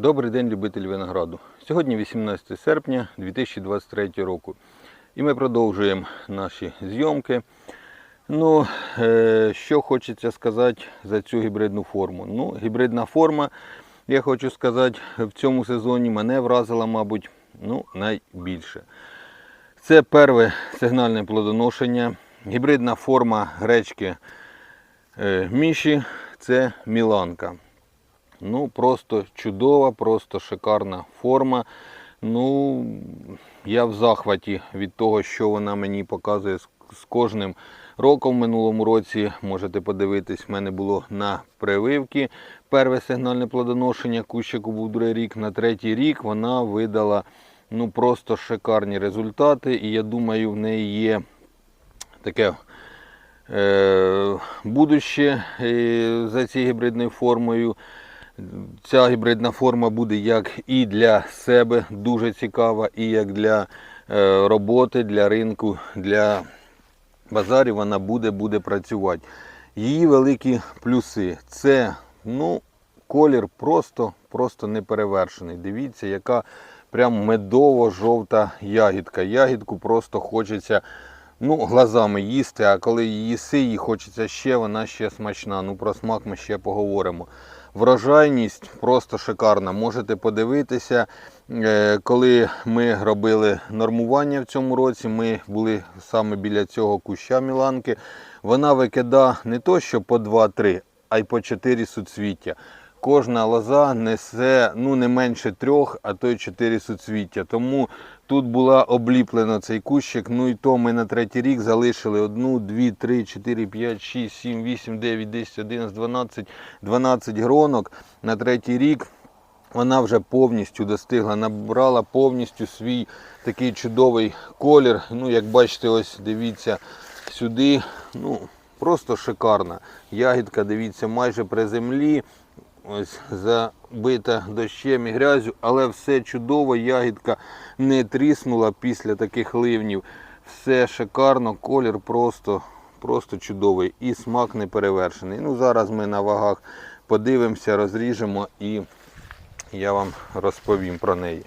Добрий день, любитель винограду. Сьогодні 18 серпня 2023 року. І ми продовжуємо наші зйомки. Ну, е, що хочеться сказати за цю гібридну форму. Ну, гібридна форма, я хочу сказати, в цьому сезоні мене вразила, мабуть, ну, найбільше. Це перше сигнальне плодоношення. Гібридна форма гречки е, Міші це Міланка. Ну, просто чудова, просто шикарна форма. Ну, я в захваті від того, що вона мені показує з, кожним роком. В минулому році можете подивитись, в мене було на прививки. Перше сигнальне плодоношення кущику був другий рік. На третій рік вона видала ну, просто шикарні результати. І я думаю, в неї є таке е, будуще е, за цією гібридною формою. Ця гібридна форма буде як і для себе дуже цікава, і як для е, роботи, для ринку, для базарів вона буде, буде працювати. Її великі плюси це ну, колір просто, просто неперевершений. Дивіться, яка прям медово-жовта ягідка. Ягідку просто хочеться ну, глазами їсти, а коли їси, її хочеться ще, вона ще смачна. Ну, про смак ми ще поговоримо. Врожайність просто шикарна. Можете подивитися, е, коли ми робили нормування в цьому році, ми були саме біля цього куща Міланки. Вона викидає не то, що по 2-3, а й по 4 суцвіття. Кожна лоза несе ну, не менше трьох, а то й чотири суцвіття. Тому тут була обліплена цей кущик. Ну і то ми на третій рік залишили одну, дві, три, чотири, п'ять, шість, сім, вісім, дев'ять, десять, одинадцять, дванадцять, дванадцять гронок. На третій рік вона вже повністю достигла, набрала повністю свій такий чудовий колір. Ну, як бачите, ось дивіться сюди. Ну, просто шикарна. Ягідка, дивіться, майже при землі. Ось забита дощем і грязю, але все чудово, ягідка не тріснула після таких ливнів. Все шикарно, колір просто, просто чудовий і смак не перевершений. Ну, зараз ми на вагах подивимося, розріжемо і я вам розповім про неї.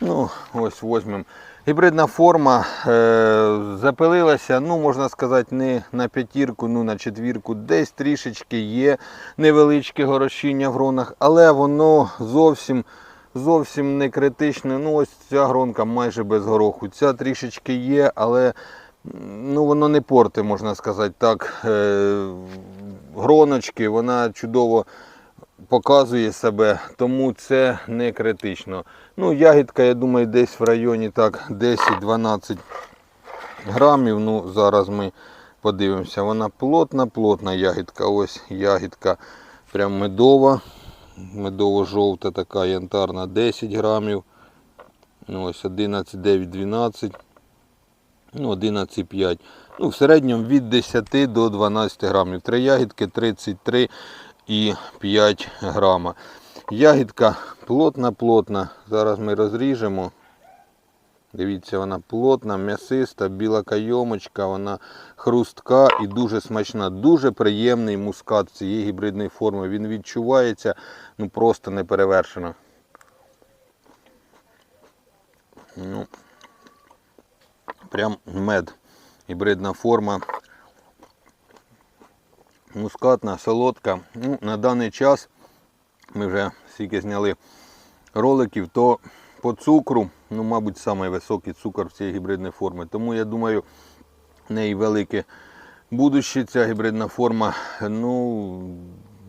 Ну, ось візьмемо. Гібридна форма е, запилилася, ну, можна сказати, не на п'ятірку, ну на четвірку. Десь трішечки є невеличке горошіння в гронах, але воно зовсім зовсім не критичне. Ну, ось ця гронка майже без гороху. Ця трішечки є, але ну, воно не порти, можна сказати так. Е, гроночки, вона чудово показує себе, тому це не критично. Ну, ягідка, я думаю, десь в районі так 10-12 грамів. Ну, зараз ми подивимося. Вона плотна, плотна ягідка. Ось ягідка прям медова. Медово-жовта така янтарна 10 грамів. Ну, ось 11, 9, 12. Ну, 11,5. Ну, в середньому від 10 до 12 грамів. Три ягідки 33 і 5 грама. Ягідка плотна-плотна. Зараз ми розріжемо. Дивіться, вона плотна, м'ясиста, біла кайомочка, вона хрустка і дуже смачна. Дуже приємний мускат цієї гібридної форми. Він відчувається ну просто неперевершено. Ну, прям мед. Гібридна форма. Мускатна, солодка. Ну, на даний час ми вже стільки зняли роликів, то по цукру, ну, мабуть, самий високий цукор в цієї гібридної форми. Тому я думаю, в неї велике будуще ця гібридна форма. Ну,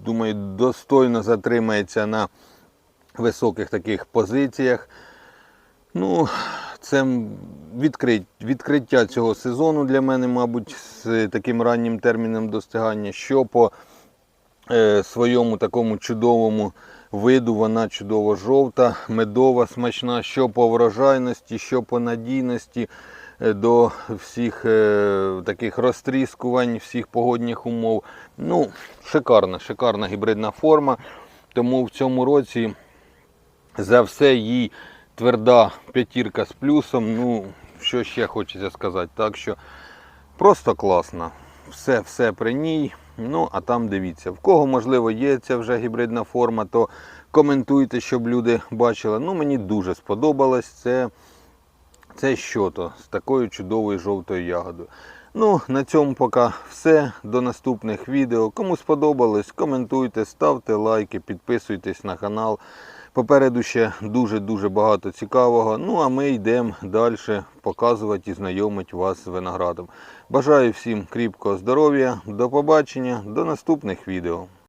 думаю, достойно затримається на високих таких позиціях. Ну, це відкрит, відкриття цього сезону для мене, мабуть, з таким раннім терміном достигання. Що по е, своєму такому чудовому виду, вона чудово жовта, медова, смачна, що по врожайності, що по надійності е, до всіх е, таких розтріскувань, всіх погодних умов. Ну, шикарна, шикарна гібридна форма. Тому в цьому році за все їй тверда п'ятірка з плюсом. Ну, що ще хочеться сказати. Так що просто класно. Все, все при ній. Ну, а там дивіться, в кого, можливо, є ця вже гібридна форма, то коментуйте, щоб люди бачили. Ну, мені дуже сподобалось це, це що-то з такою чудовою жовтою ягодою. Ну, на цьому поки все. До наступних відео. Кому сподобалось, коментуйте, ставте лайки, підписуйтесь на канал. Попереду ще дуже-дуже багато цікавого. Ну а ми йдемо далі показувати і знайомити вас з виноградом. Бажаю всім кріпкого здоров'я, до побачення, до наступних відео.